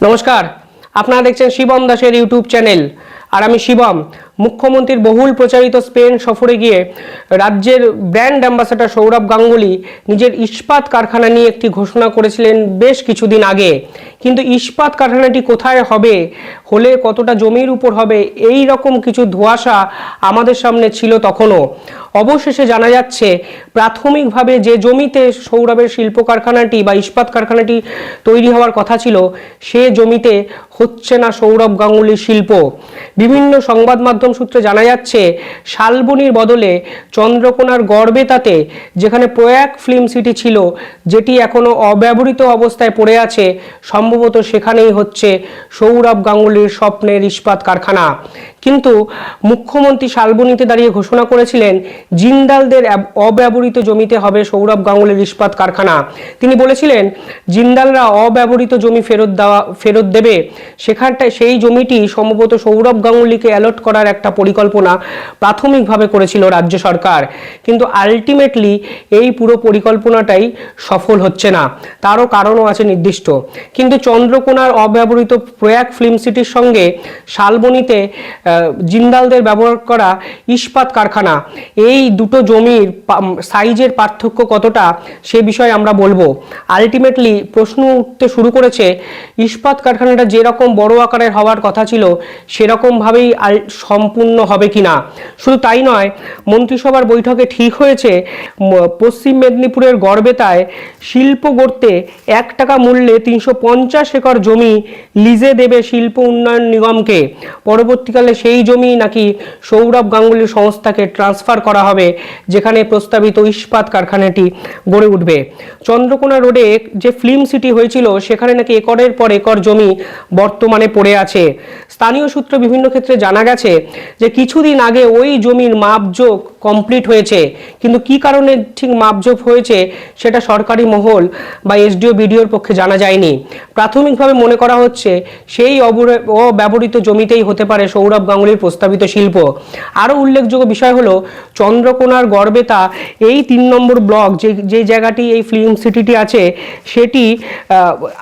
নমস্কার আপনারা দেখছেন শিবম দাসের ইউটিউব চ্যানেল। আর আমি শিবম মুখ্যমন্ত্রীর বহুল প্রচারিত স্পেন সফরে গিয়ে রাজ্যের ব্র্যান্ড অ্যাম্বাসাডার সৌরভ গাঙ্গুলি নিজের ইস্পাত কারখানা নিয়ে একটি ঘোষণা করেছিলেন বেশ কিছুদিন আগে। কিন্তু ইস্পাত কারখানাটি কোথায় হবে, হলে কতটা জমির উপর হবে, এই রকম কিছু ধোঁয়াশা আমাদের সামনে ছিল তখনও। অবশেষে জানা যাচ্ছে, প্রাথমিকভাবে যে জমিতে সৌরভের শিল্প কারখানাটি বা ইস্পাত কারখানাটি তৈরি হওয়ার কথা ছিল, সে জমিতে হচ্ছে না সৌরভ গাঙ্গুলির শিল্প। বিভিন্ন সংবাদ মাধ্যম সূত্রে জানা যাচ্ছে, শালবনির বদলে চন্দ্রকোনার গড়বেতাতে যেখানে প্রয়াগ ফিল্ম সিটি ছিল, যেটি এখনও অব্যবহৃত অবস্থায় পড়ে আছে, সম্ভবত সেখানেই হচ্ছে সৌরভ গাঙ্গুলির স্বপ্নের ইস্পাত কারখানা। কিন্তু মুখ্যমন্ত্রী শালবনীতে দাঁড়িয়ে ঘোষণা করেছিলেন, জিন্দালদের অব্যবহৃত জমিতে হবে সৌরভ গাঙ্গুলির ইস্পাত কারখানা। তিনি বলেছিলেন, জিন্দালরা অব্যবহৃত জমি ফেরত দেওয়া, ফেরত দেবে। সেখানটায় সেই জমিটি সম্ভবত সৌরভ গাঙ্গুলিকে অ্যালট করার একটা পরিকল্পনা প্রাথমিকভাবে করেছিল রাজ্য সরকার। কিন্তু আলটিমেটলি এই পুরো পরিকল্পনাটাই সফল হচ্ছে না। তারও কারণও আছে নির্দিষ্ট। কিন্তু চন্দ্রকোনার অব্যবহৃত প্রয়াগ ফিল্ম সিটির সঙ্গে শালবনিতে জিন্দালদের ব্যবহার করা ইস্পাত কারখানা, এই দুটো জমির সাইজের পার্থক্য কতটা সে বিষয়ে আমরা বলব। আলটিমেটলি প্রশ্ন উঠতে শুরু করেছে, ইস্পাত কারখানাটা যেরকম বড় আকারের হওয়ার কথা ছিল, সেরকমভাবেই সম্পূর্ণ হবে কিনা। শুধু তাই নয়, মন্ত্রিসভার বৈঠকে ঠিক হয়েছে পশ্চিম মেদিনীপুরের গড়বেতায় শিল্প গড়তে এক টাকা মূল্যে তিনশো পঞ্চাশ একর জমি লিজে দেবে শিল্প উন্নয়ন নিগমকে। পরবর্তীকালে সেই জমি নাকি সৌরভ গাঙ্গুলি সংস্থাকে ট্রান্সফার করা হবে, যেখানে প্রস্তাবিত ইস্পাত কারখানাটি গড়ে উঠবে। চন্দ্রকোনা রোডে যে ফিল্ম সিটি হয়েছিল, সেখানে নাকি একরের পর একর জমি বর্তমানে পড়ে আছে। স্থানীয় সূত্র বিভিন্ন ক্ষেত্রে জানা গেছে যে কিছুদিন আগে ওই জমির মাপজোক কমপ্লিট হয়েছে। কিন্তু কি কারণে ঠিক মাপজোক হয়েছে, সেটা সরকারি মহল বা এসডিও বিডিওর পক্ষে জানা যায়নি। প্রাথমিকভাবে মনে করা হচ্ছে, সেই অব্যবহৃত জমিতেই হতে পারে সৌরভ গাঙ্গুলির প্রস্তাবিত শিল্প। আরও উল্লেখযোগ্য বিষয় হলো, চন্দ্রকোনার গড়বেতা, এই তিন নম্বর ব্লক যে যে জায়গাটি, এই ফিল্ম সিটিটি আছে, সেটি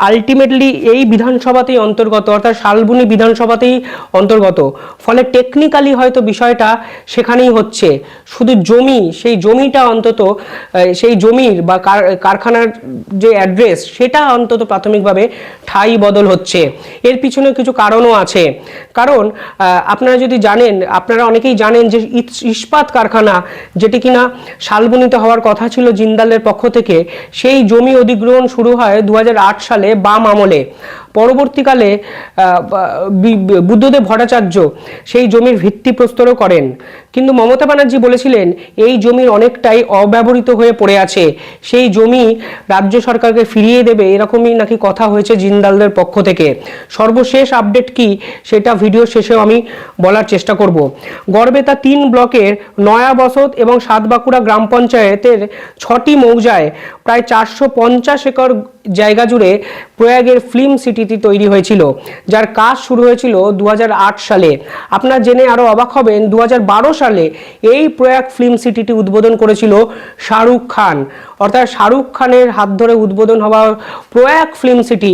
আলটিমেটলি এই বিধানসভাতেই অন্তর্গত, অর্থাৎ শালবনী বিধানসভাতেই অন্তর্গত। ফলে টেকনিক্যালি হয়তো বিষয়টা সেখানেই হচ্ছে। শুধু জমি, সেই জমিটা অন্তত সেই জমির বা কারখানার যে অ্যাড্রেস সেটা অন্তত প্রাথমিকভাবে ঠাই বদল হচ্ছে। এর পিছনে কিছু কারণও আছে। কারণ আপনারা যদি জানেন, আপনারা অনেকেই জানেন যে ইস্পাত কারখানা, যেটি কিনা শালবনিত হওয়ার কথা ছিল জিন্দালের পক্ষ থেকে, সেই জমি অধিগ্রহণ শুরু হয় দু হাজার আট সালে বাম আমলে। পরবর্তীকালে বুদ্ধদেব ভট্টাচার্য সেই জমির ভিত্তি প্রস্তরও করেন। কিন্তু মমতা ব্যানার্জি বলেছিলেন, এই জমির অনেকটাই অব্যবহৃত হয়ে পড়ে আছে। সেই জমি রাজ্য সরকারকে ফিরিয়ে দেবে, এরকমই নাকি কথা হয়েছে জিন্দালদের পক্ষ থেকে। সর্বশেষ আপডেট কি, সেটা ভিডিও শেষেও আমি বলার চেষ্টা করব। গড়বেতা তিন ব্লকের নয়া বসত এবং সাতবাঁকুড়া গ্রাম পঞ্চায়েতের ছটি মৌজায় প্রায় চারশো পঞ্চাশ একর জায়গা জুড়ে প্রয়াগের ফিল্ম সিটিটি তৈরি হয়েছিল, যার কাজ শুরু হয়েছিল দু হাজার আট সালে। আপনার জেনে আরও অবাক হবেন দু হাজার বারো সালে এই প্রয়াগ ফিল্ম সিটিটি উদ্বোধন করেছিল শাহরুখ খান। অর্থাৎ শাহরুখ খানের হাত ধরে উদ্বোধন হওয়া প্রয়াগ ফিল্ম সিটি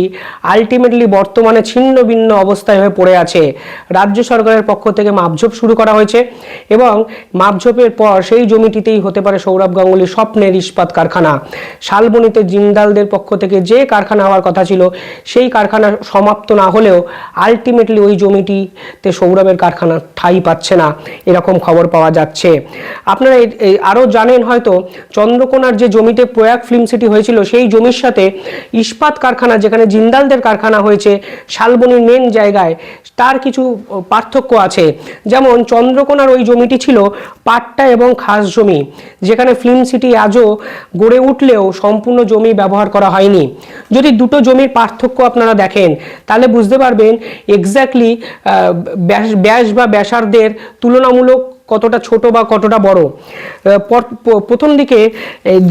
আলটিমেটলি বর্তমানে ছিন্ন ভিন্ন অবস্থায় হয়ে পড়ে আছে। রাজ্য সরকারের পক্ষ থেকে মাপঝোপ শুরু করা হয়েছে এবং মাপঝোপের পর সেই জমিটিতেই হতে পারে সৌরভ গাঙ্গুলির স্বপ্নের ইস্পাত কারখানা। শালবনিতে জিন্দালদের পক্ষ থেকে যে কারখানা হওয়ার কথা ছিল, সেই কারখানা সমাপ্ত না হলেও আলটিমেটলি ওই জমিটিতে সৌরভের কারখানা ঠাই পাচ্ছে না, এরকম খবর পাওয়া যাচ্ছে। আপনারা আরও জানেন হয়তো, চন্দ্রকোনার যে জমিতে প্রয়াগ ফিল্ম সিটি হয়েছিল, সেই জমির সাথে ইস্পাত কারখানা, যেখানে জিন্দালদের কারখানা হয়েছে শালবনির মেন জায়গায়, তার কিছু পার্থক্য আছে। যেমন চন্দ্রকোনার ওই জমিটি ছিল পাট্টা এবং খাস জমি, যেখানে ফিল্ম সিটি আজও গড়ে উঠলেও সম্পূর্ণ জমি ব্যবহার করা হয়নি। যদি দুটো জমির পার্থক্য আপনারা দেখেন, তাহলে বুঝতে পারবেন এক্স্যাক্টলি ব্যাস বা ব্যাসার্ধের তুলনামূলক কতটা ছোট বা কতটা বড়। প্রথম দিকে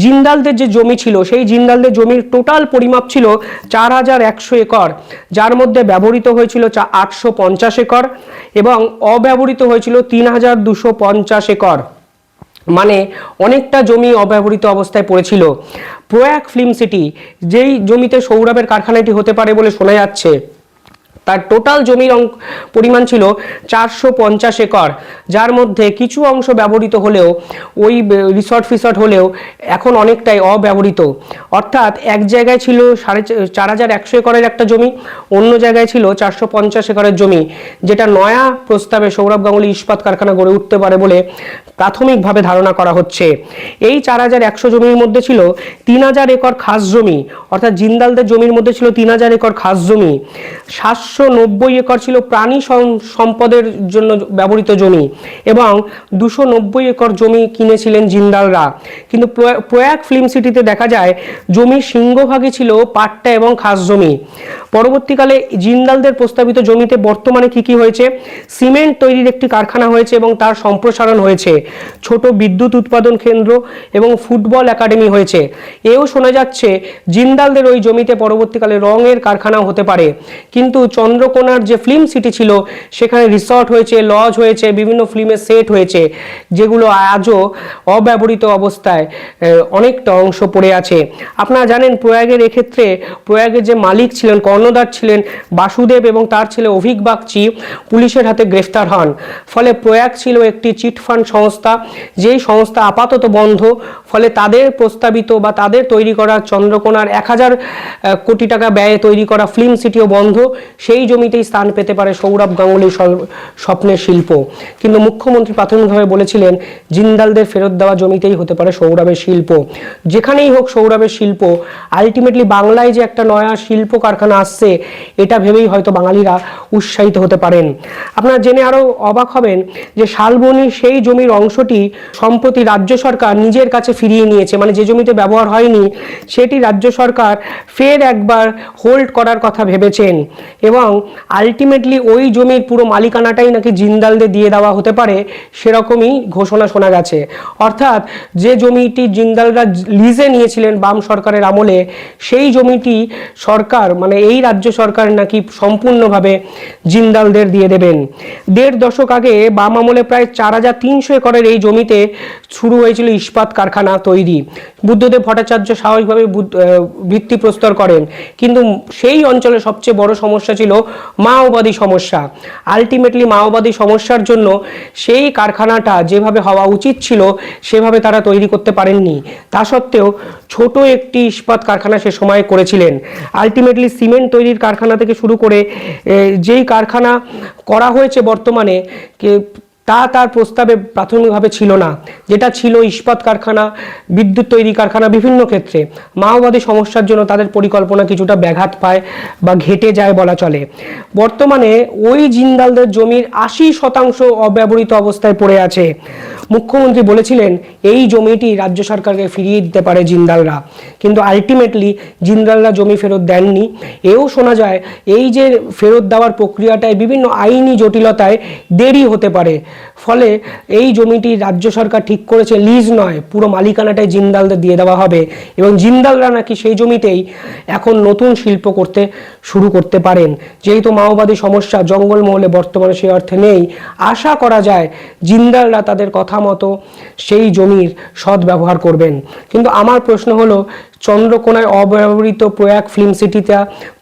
জিন্দালদের যে জমি ছিল, সেই জিন্দালদের জমির টোটাল পরিমাপ ছিল চার হাজার একশো একর, যার মধ্যে ব্যবহৃত হয়েছিল চা আটশো পঞ্চাশ একর এবং অব্যবহৃত হয়েছিল তিন হাজার দুশো পঞ্চাশ একর। মানে অনেকটা জমি অব্যবহৃত অবস্থায় পড়েছিল। প্রয়াগ ফিল্ম সিটি, যেই জমিতে সৌরভের কারখানাটি হতে পারে বলে শোনা যাচ্ছে তার টোটাল জমির পরিমাণ ছিল চারশো পঞ্চাশ একর। যার মধ্যে কিছু অংশ ব্যবহৃত হলেও, ওই রিসর্ট ফিসর্ট হলেও এখন অনেকটাই অব্যবহৃত। অর্থাৎ এক জায়গায় ছিল সাড়ে চার হাজার একশো একরের একটা জমি, অন্য জায়গায় ছিল চারশো পঞ্চাশ একরের জমি, যেটা নয়া প্রস্তাবে সৌরভ গাঙ্গুলি ইস্পাত কারখানা গড়ে উঠতে পারে বলে প্রাথমিকভাবে ধারণা করা হচ্ছে। এই চার হাজার একশো জমির মধ্যে ছিল তিন হাজার একর খাস জমি, অর্থাৎ জিন্দালদের জমির মধ্যে ছিল তিন হাজার একর খাস জমি। সাতশো নব্বই একর ছিল প্রাণী সম- সম্পদের জন্য ব্যবহৃত জমি এবং দুশো নব্বই একর জমি কিনেছিলেন জিন্দালরা। কিন্তু প্রয়া- প্রয়াগ ফিল্ম সিটিতে দেখা যায় জমির সিংহভাগই ছিল পাট্টা এবং খাস জমি। পরবর্তীকালে জিন্দালদের প্রস্তাবিত জমিতে বর্তমানে কি কি হয়েছে? সিমেন্ট তৈরির একটি কারখানা হয়েছে এবং তার সম্প্রসারণ হয়েছে। ছোট বিদ্যুৎ উৎপাদন কেন্দ্র এবং ফুটবল একাডেমি হয়েছে। এও শোনা যাচ্ছে, জিন্দালদের ওই জমিতে পরবর্তীকালে রঙের কারখানা হতে পারে। কিন্তু চন্দ্রকোনার যে ফিল্ম সিটি ছিল, সেখানে রিসর্ট হয়েছে, লজ হয়েছে, বিভিন্ন ফিল্মের সেট হয়েছে, যেগুলো আজও অব্যবহৃত অবস্থায় অনেকটা অংশ পড়ে আছে। আপনারা জানেন, প্রয়াগের এক্ষেত্রে প্রয়াগের যে মালিক ছিলেন কর্ণধার ছিলেন বাসুদেব এবং তার ছেলে অভিক বাগচি পুলিশের হাতে গ্রেফতার হন। ফলে প্রয়াগ ছিল একটি চিটফান্ড সংস্থা, যেই সংস্থা আপাতত বন্ধ। ফলে তাদের প্রস্তাবিত বা তাদের তৈরি করা চন্দ্রকোনার এক হাজার কোটি টাকা ব্যয়ে তৈরি করা ফিল্ম সিটিও বন্ধ। সেই জমিতেই স্থান পেতে পারে সৌরভ গাঙ্গুলির স্বপ্নের শিল্প। কিন্তু মুখ্যমন্ত্রী প্রাথমিকভাবে বলেছিলেন, জিন্দালদের ফেরত দেওয়া জমিতেই হতে পারে সৌরভের শিল্প। যেখানেই হোক সৌরভের শিল্প আলটিমেটলি বাংলায় যে একটা নয়া শিল্প কারখানা আসছে, এটা ভেবেই হয়তো বাঙালিরা উৎসাহিত হতে পারেন। আপনারা জেনে আরও অবাক হবেন যে শালবনির সেই জমির অংশটি সম্প্রতি রাজ্য সরকার নিজের কাছে ফিরিয়ে নিয়েছে। মানে যে জমিতে ব্যবহার হয়নি, সেটি রাজ্য সরকার ফের একবার হোল্ড করার কথা ভেবেছেন। এবং আলটিমেটলি ওই জমির পুরো মালিকানাটাই নাকি জিন্দালদের দিয়ে দেওয়া হতে পারে, সেরকমই ঘোষণা শোনা গেছে। অর্থাৎ যে জমিটি জিন্দালরা লিজে নিয়েছিলেন বাম সরকারের আমলে, সেই জমিটি সরকার মানে এই রাজ্য সরকার নাকি সম্পূর্ণভাবে জিন্দালদের দিয়ে দেবেন। দেড় দশক আগে বাম আমলে প্রায় চার হাজার তিনশো একরের এই জমিতে শুরু হয়েছিল ইস্পাত কারখানা। তৈরি। বুদ্ধদেব ভট্টাচার্য স্বাভাবিকভাবে ভিত্তি প্রস্তর করেন। কিন্তু সেই অঞ্চলে সবচেয়ে বড় সমস্যা ছিল মাওবাদী সমস্যা। আলটিমেটলি মাওবাদী সমস্যার জন্য সেই কারখানাটা যেভাবে হওয়া উচিত ছিল, সেভাবে তারা তৈরি করতে পারেননি। তা সত্ত্বেও ছোট একটি ইস্পাত কারখানা সে সময় করেছিলেন। আলটিমেটলি সিমেন্ট তৈরির কারখানা থেকে শুরু করে যেই কারখানা করা হয়েছে বর্তমানে তা তার প্রস্তাবে প্রাথমিকভাবে ছিল না। যেটা ছিল ইস্পাত কারখানা, বিদ্যুৎ তৈরি কারখানা বিভিন্ন ক্ষেত্রে। মাওবাদী সমস্যার জন্য তাদের পরিকল্পনা কিছুটা ব্যাঘাত পায় বা ঘেটে যায় বলা চলে। বর্তমানে ওই জিন্দালদের জমির আশি শতাংশ অব্যবহৃত অবস্থায় পড়ে আছে। মুখ্যমন্ত্রী বলেছিলেন, এই জমিটি রাজ্য সরকারকে ফিরিয়ে দিতে পারে জিন্দালরা। কিন্তু আলটিমেটলি জিন্দালরা জমি ফেরত দেননি। এও শোনা যায়, এই যে ফেরত দেওয়ার প্রক্রিয়াটায় বিভিন্ন আইনি জটিলতায় দেরি হতে পারে। ফলে এই জমিটি রাজ্য সরকার ঠিক করেছে লিজ নয়, পুরো মালিকানাটাই জিন্দালদের দিয়ে দেওয়া হবে। এবং জিন্দালরা নাকি সেই জমিতেই এখন নতুন শিল্প করতে শুরু করতে পারেন। যেহেতু মাওবাদী সমস্যা, জঙ্গলমহলে বর্তমানে সেই অর্থে নেই। আশা করা যায়, জিন্দালরা তাদের কথা মতো সেই জমির সদ্ব্যবহার করবেন। কিন্তু আমার প্রশ্ন হলো, চন্দ্রকোনায় অব্যবহৃত প্রয়াগ ফিল্ম সিটিতে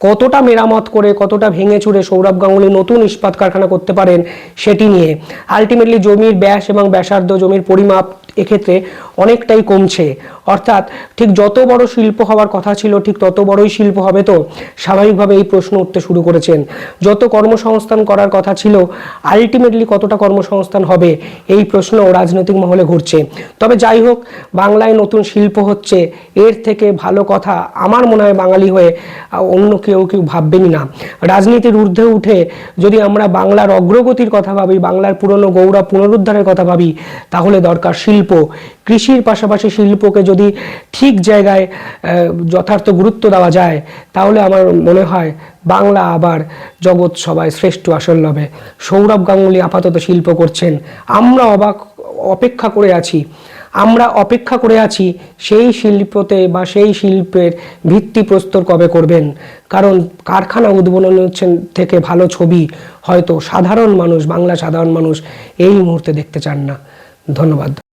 কতটা মেরামত করে, কতটা ভেঙে চুরে সৌরভ গাঙ্গুলি নতুন ইস্পাত কারখানা করতে পারেন সেটি নিয়ে? আলটিমেটলি জমির ব্যাস এবং ব্যাসার্ধ, জমির পরিমাপ এক্ষেত্রে অনেকটাই কমছে। অর্থাৎ ঠিক যত বড় শিল্প হওয়ার কথা ছিল, ঠিক তত বড়ই শিল্প হবে তো? স্বাভাবিকভাবে এই প্রশ্ন উঠতে শুরু করেছেন। যত কর্মসংস্থান করার কথা ছিল আলটিমেটলি কতটা কর্মসংস্থান হবে এই প্রশ্ন রাজনৈতিক মহলে ঘুরছে। তবে যাই হোক, বাংলায় নতুন শিল্প হচ্ছে, এর থেকে ভালো কথা আমার মনে হয় বাঙালি হয়ে অন্য কেউ কেউ ভাববেনই না। রাজনীতির ঊর্ধ্বে উঠে যদি আমরা বাংলার অগ্রগতির কথা ভাবি, বাংলার পুরনো গৌরব পুনরুদ্ধারের কথা ভাবি, তাহলে দরকার শিল্প। কৃষির পাশাপাশি শিল্পকে যদি ঠিক জায়গায় যথার্থ গুরুত্ব দেওয়া যায়, তাহলে আমার মনে হয় বাংলা আবার জগৎ সবাই শ্রেষ্ঠ আসল হবে সৌরভ গাঙ্গুলি আপাতত শিল্প করছেন। আমরা অবাক, অপেক্ষা করে আছি। আমরা অপেক্ষা করে আছি সেই শিল্পতে বা সেই শিল্পের ভিত্তি প্রস্তর কবে করবেন? কারণ কারখানা উদ্বোধন হচ্ছেন থেকে ভালো ছবি হয়তো সাধারণ মানুষ বাংলা সাধারণ মানুষ এই মুহূর্তে দেখতে চান না। ধন্যবাদ।